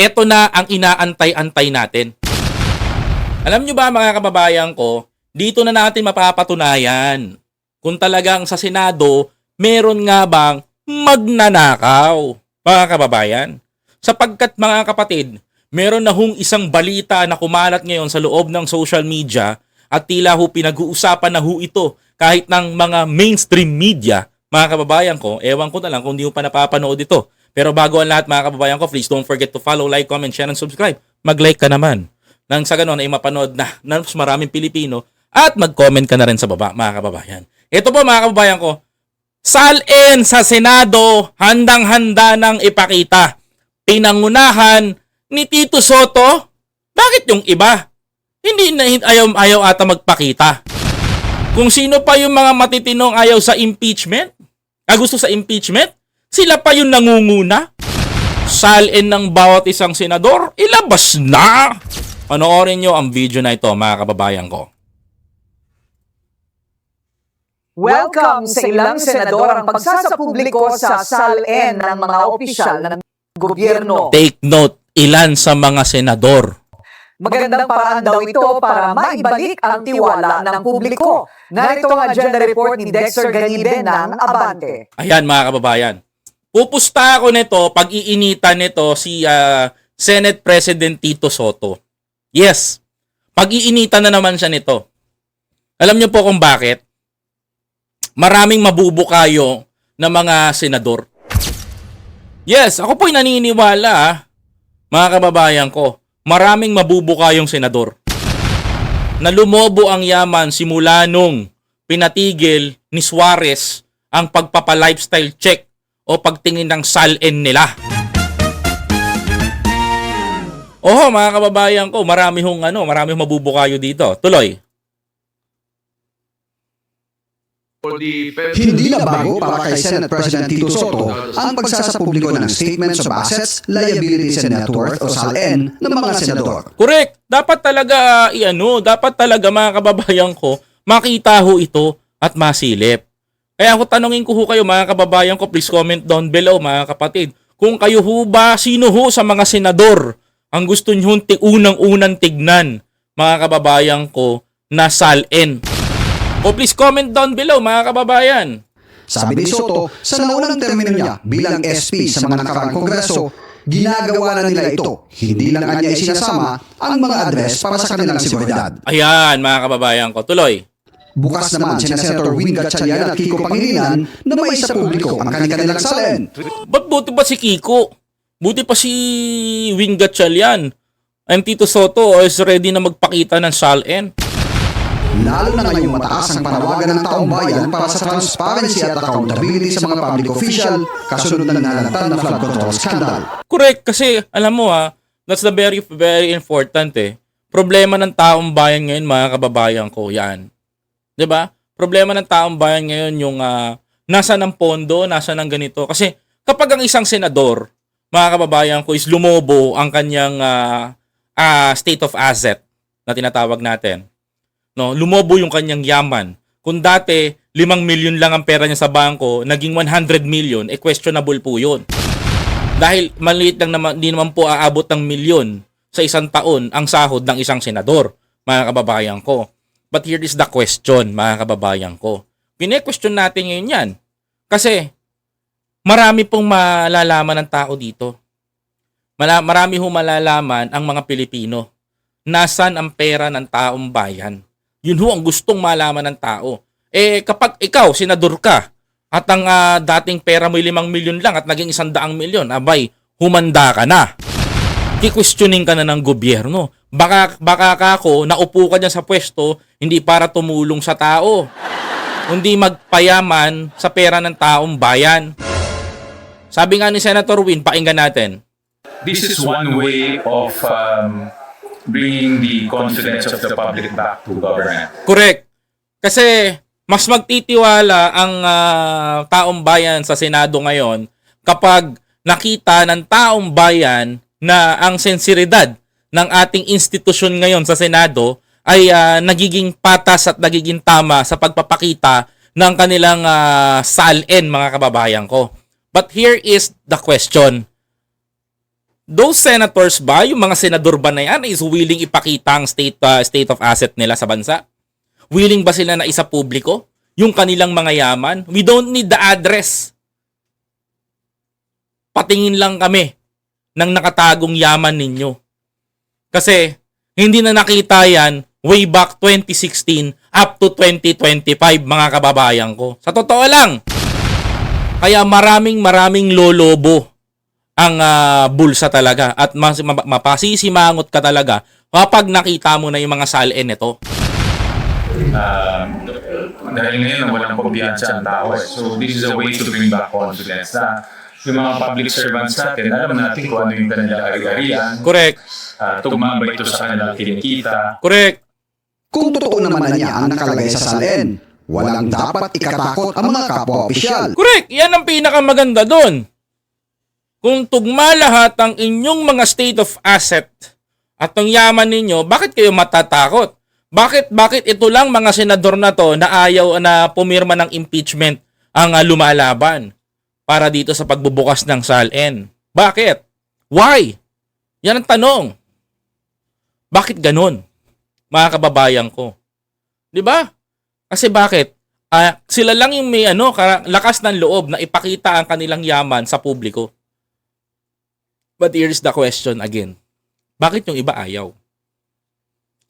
Ito na ang inaantay-antay natin. Alam nyo ba mga kababayan ko, dito na natin mapapatunayan kung talagang sa Senado, meron nga bang magnanakaw, mga kababayan. Sapagkat mga kapatid, meron na hong isang balita na kumalat ngayon sa loob ng social media at tila ho pinag-uusapan na ho ito kahit ng mga mainstream media, mga kababayan ko, ewan ko na lang kung di mo pa napapanood ito. Pero bago ang lahat mga kababayan ko, please don't forget to follow, like, comment, share, and subscribe. Mag-like ka naman. Nang sa ganun ay mapanood na ng mas maraming Pilipino at mag-comment ka na rin sa baba mga kababayan. Ito po mga kababayan ko, Salin sa Senado, handang-handa nang ipakita. Pinangunahan ni Tito Soto. Bakit yung iba? Hindi na ayaw, ayaw ata magpakita. Kung sino pa yung mga matitinong ayaw sa impeachment, ah, gusto sa impeachment, sila pa yung nangunguna. Salin ng bawat isang senador, ilabas na! Panoorin nyo ang video na ito mga kababayan ko. Welcome sa ilang senador ang pagsasapubliko sa SALN ng mga opisyal ng gobyerno. Take note, ilan sa mga senador Magandang paraan daw ito para maibalik ang tiwala ng publiko. Narito ang agenda report ni Dexter Ganibe ng Abante. Ayan mga kababayan. Pupusta ako nito pag iinitan nito si ah, Senate President Tito Soto. Yes. Pag iinitan na naman siya nito. Alam niyo po kung bakit? Maraming mabubukayo na mga senador. Yes, ako po'y naniniwala ah, mga kababayan ko. Maraming mabubukayong senador. Na lumobo ang yaman simula nung pinatigil ni Suarez ang pagpapa-lifestyle check o pagtingin ng salin nila. Oho, mga kababayan ko, marami hong ano, marami hong mabubukayo dito. Tuloy. Hindi na bago para kay Senate President Tito Soto ang pagsasapubliko ng Statements of Assets, Liabilities and Net Worth o SALN ng mga senador. Correct. Dapat talaga, uh, iano, dapat talaga mga kababayan ko, makita ho ito at masilip. Kaya ako tanungin ko ho kayo mga kababayan ko, please comment down below mga kapatid. Kung kayo ho ba, sino ho sa mga senador ang gusto nyo unang-unang tignan mga kababayan ko na salin? O please comment down below mga kababayan. Sabi ni Soto, sa naunang termino niya bilang SP sa mga nakaraang kongreso, ginagawa na nila ito. Hindi lang kanya isinasama ang mga address para sa kanilang seguridad. Ayan mga kababayan ko, tuloy. Bukas naman sina Senator Wing Gatchalian at Kiko Pangilinan na may sa publiko ang kanilang SALN. Ba't buti pa si Kiko? Buti pa si Wing Gatchalian. And Tito Soto is ready na magpakita ng salin. Lalo na ngayong mataas ang panawagan ng taong bayan para sa transparency at accountability sa mga public official kasunod ng nalantad na flood control scandal. Correct, kasi alam mo ha, that's the very, very important eh. Problema ng taong bayan ngayon, mga kababayan ko, yan. 'Di ba? Problema ng taong bayan ngayon yung uh, nasa ng pondo, nasa ng ganito. Kasi kapag ang isang senador, mga kababayan ko, is lumobo ang kanyang ah, ah, state of asset na tinatawag natin. No, lumobo yung kanyang yaman. Kung dati 5 million lang ang pera niya sa bangko, naging 100 million, eh questionable po 'yun. Dahil maliit lang naman, di naman po aabot ng milyon sa isang taon ang sahod ng isang senador, mga kababayan ko. But here is the question, mga kababayan ko. Pine-question natin ngayon yan. Kasi, marami pong malalaman ng tao dito. Marami ho malalaman ang mga Pilipino. Nasaan ang pera ng taong bayan? Yun ho ang gustong malaman ng tao. Eh, kapag ikaw, senador ka, at ang ah, dating pera mo 5 milyon lang at naging 100 milyon, abay, humanda ka na. Kikwestiyonin ka na ng gobyerno. Baka, baka ka ako, naupo ka dyan sa pwesto, hindi para tumulong sa tao. Kundi magpayaman sa pera ng taong bayan. Sabi nga ni Senator Win, pakinggan natin. this is one way of um, bringing the confidence of the public back to government. Correct. Kasi mas magtitiwala ang ah, taong bayan sa Senado ngayon kapag nakita ng taong bayan na ang sensiridad ng ating institusyon ngayon sa Senado ay ah, nagiging patas at nagiging tama sa pagpapakita ng kanilang ah, salin mga kababayan ko. But here is the question. those senators ba, yung mga senador ba na yan is willing ipakita ang state, uh, state of asset nila sa bansa? Willing ba sila na isa publiko? Yung kanilang mga yaman? We don't need the address. Patingin lang kami ng nakatagong yaman ninyo. Kasi hindi na nakita yan way back 2016 up to 2025 mga kababayan ko. Sa totoo lang. Kaya maraming maraming lolobo ang ah, bulsa talaga at mas, ma- mapasisimangot ka talaga kapag nakita mo na yung mga salin nito. Um, dahil ngayon na walang kumpiyansa ang tao eh. So this is a way to bring back confidence na yung mga public servants natin, alam natin kung ano yung kanilang ari-arian, Correct. Uh, tugma ba ito sa kanilang kinikita, Correct. Kung totoo naman na niya ang nakalagay sa salin, walang dapat ikatakot ang mga kapwa opisyal. Correct. Yan ang pinakamaganda doon. Kung tugma lahat ang inyong mga state of asset at ang yaman ninyo, bakit kayo matatakot? Bakit bakit ito lang mga senador na to na ayaw na pumirma ng impeachment ang ah, lumalaban para dito sa pagbubukas ng SALN? Bakit? Why? Yan ang tanong. Bakit ganun? Mga kababayan ko. 'Di ba? Kasi bakit? Ah, sila lang yung may ano, lakas ng loob na ipakita ang kanilang yaman sa publiko. But here's the question again. Bakit yung iba ayaw?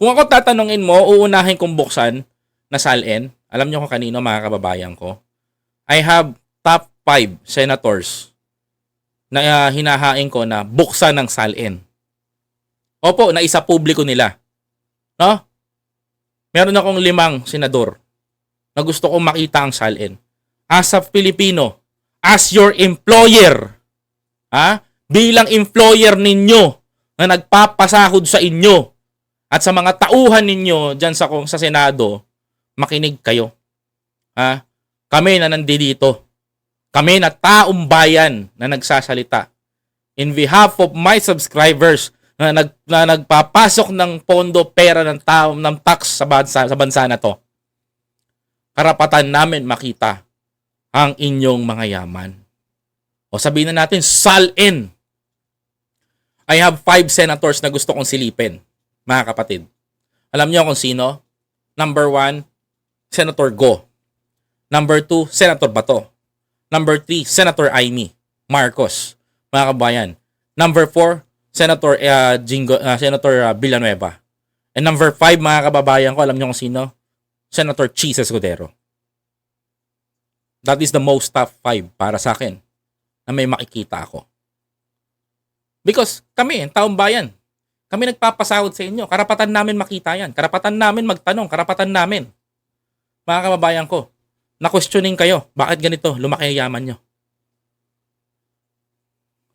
Kung ako tatanungin mo, uunahin kong buksan na salin. Alam niyo kung kanino mga kababayan ko? I have top 5 senators na ah, hinahain ko na buksan ng salin. Opo, na isa publiko nila. No? Meron akong limang senador na gusto kong makita ang salin. As a Filipino, as your employer, ha? bilang employer ninyo na nagpapasahod sa inyo at sa mga tauhan ninyo dyan sa, kung sa Senado, makinig kayo. Ha? Kami na nandito. Kami na taong bayan na nagsasalita. In behalf of my subscribers na, nag, na nagpapasok ng pondo pera ng tao ng tax sa bansa, sa bansa na to karapatan namin makita ang inyong mga yaman. O sabihin na natin, salin. I have five senators na gusto kong silipin, mga kapatid. Alam niyo kung sino? Number one, Senator Go. Number two, Senator Bato. Number three, Senator Aimee Marcos, mga kabayan. Number four, Senator uh, Jingo, uh, Senator uh, Villanueva. And number five, mga kababayan ko, alam niyo kung sino? Senator Chis Escudero. That is the most top 5 para sa akin na may makikita ako. Because kami, taong bayan, kami nagpapasahod sa inyo. Karapatan namin makita yan. Karapatan namin magtanong. Karapatan namin. Mga kababayan ko, na-questioning kayo. Bakit ganito? Lumaki ang yaman nyo.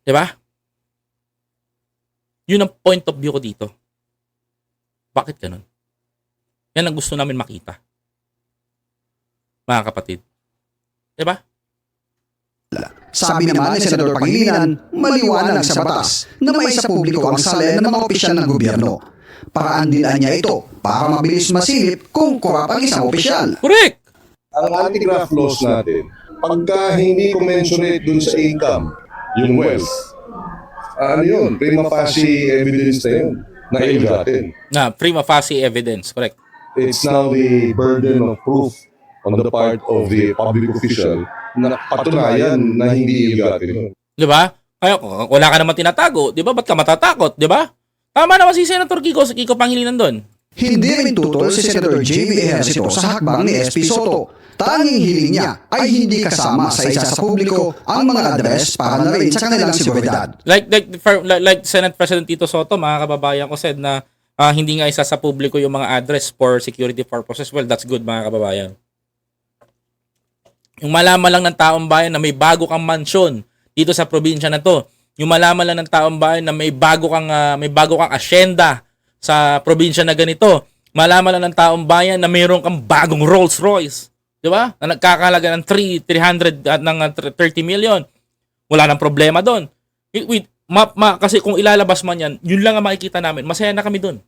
Di ba? Yun ang point of view ko dito. Bakit ganun? Yan ang gusto namin makita. Mga kapatid. Di ba? Sabi naman ni Senador Pangilinan, maliwanag sa batas na may sa publiko ang salin ng mga opisyal ng gobyerno. Paraan din niya ito para mabilis masilip kung korap ang isang opisyal. Correct! ang anti-graft laws natin, pagka hindi commensurate dun sa income, yung wealth, ano yun, prima facie evidence na yun, na ill-gotten. Na prima facie evidence. Correct. It's now the burden of proof on the part of the public official na patunayan na hindi ill-gotten yun. Di ba? Kaya wala ka naman tinatago, di ba? Ba't ka matatakot? Di ba? Tama naman si Senator Kiko, Kiko Pangilinan doon. Hindi rin tutol si Senador J.B. Ejercito sa hakbang ni SP Soto. Tanging hiling niya ay hindi kasama sa isa sa publiko ang mga address para na rin sa kanilang seguridad. Like, like, for- like, like Senate President Tito Soto, mga kababayan ko said na ah, hindi nga isa sa publiko yung mga address for security purposes. Well, that's good mga kababayan. Yung malaman lang ng taong bayan na may bago kang mansyon dito sa probinsya na to. Yung malaman lang ng taong bayan na may bago kang ah, may bago kang asyenda sa probinsya na ganito. Malaman lang ng taong bayan na mayroon kang bagong Rolls Royce. 'Di ba? Na nagkakalaga ng 3 300 at ng ah, 30 million. Wala nang problema doon. It- Wait, ma, ma- kasi kung ilalabas man yan, yun lang ang makikita namin. Masaya na kami doon.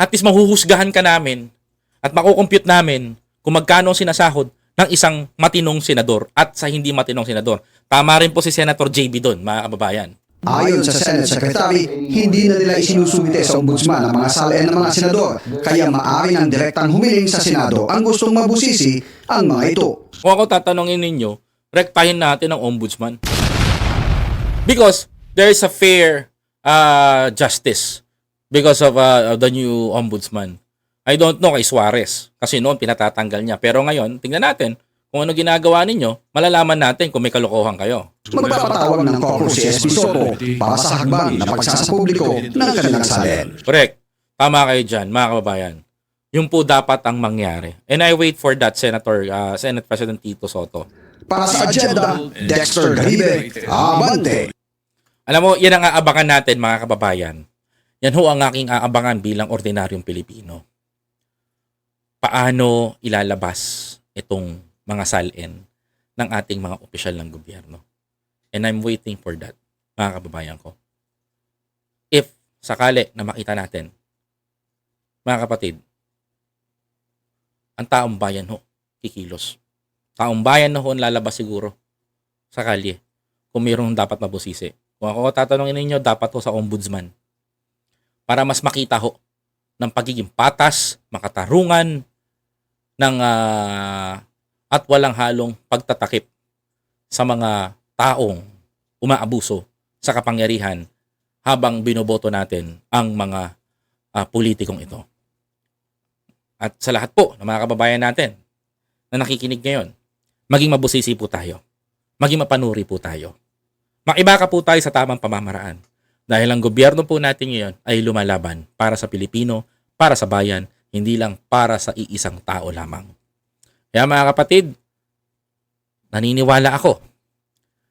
At least mahuhusgahan ka namin at makukompute namin kung magkano ang sinasahod ng isang matinong senador at sa hindi matinong senador. Tama rin po si Senator JB doon, mga kababayan. Ayon sa Senate Secretary, hindi na nila isinusumite sa ombudsman ang mga salain ng mga senador, kaya maaari ng direktang humiling sa Senado ang gustong mabusisi ang mga ito. Kung ako tatanungin ninyo, rektahin natin ang ombudsman. Because there is a fair uh, justice because of, uh, of the new ombudsman. I don't know kay Suarez kasi noon pinatatanggal niya. Pero ngayon, tingnan natin kung ano ginagawa ninyo, malalaman natin kung may kalokohan kayo. Magpapatawag ng caucus si SP Soto para sa hakbang na pagsasapubliko ng kanilang salin. Correct. Tama kayo dyan, mga kababayan. Yun po dapat ang mangyari. And I wait for that, Senator, uh, Senate President Tito Soto. Para sa agenda, Dexter Garibe, Abante. Alam mo, yan ang aabangan natin, mga kababayan. Yan ho ang aking aabangan bilang ordinaryong Pilipino. Paano ilalabas itong mga salin ng ating mga opisyal ng gobyerno. And I'm waiting for that, mga kababayan ko. If sakali na makita natin, mga kapatid, ang taong bayan ho, kikilos. Taong bayan na ho lalabas siguro sa kalye kung mayroong dapat mabusisi. Kung ako tatanungin ninyo, dapat ho sa ombudsman. Para mas makita ho ng pagiging patas, makatarungan, ng ah, at walang halong pagtatakip sa mga taong umaabuso sa kapangyarihan habang binoboto natin ang mga ah, politikong ito. At sa lahat po ng mga kababayan natin na nakikinig ngayon, maging mabusisi po tayo. Maging mapanuri po tayo. Makibaka po tayo sa tamang pamamaraan. Dahil ang gobyerno po natin ngayon ay lumalaban para sa Pilipino, para sa bayan, hindi lang para sa iisang tao lamang. Kaya mga kapatid, naniniwala ako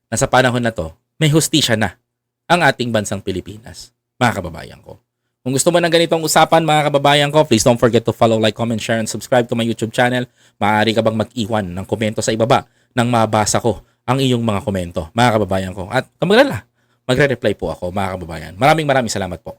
na sa panahon na to, may hustisya na ang ating bansang Pilipinas, mga kababayan ko. Kung gusto mo ng ganitong usapan, mga kababayan ko, please don't forget to follow, like, comment, share, and subscribe to my YouTube channel. Maaari ka bang mag-iwan ng komento sa ibaba nang mabasa ko ang iyong mga komento, mga kababayan ko. At kamagalala, magre-reply po ako, mga kababayan. Maraming maraming salamat po.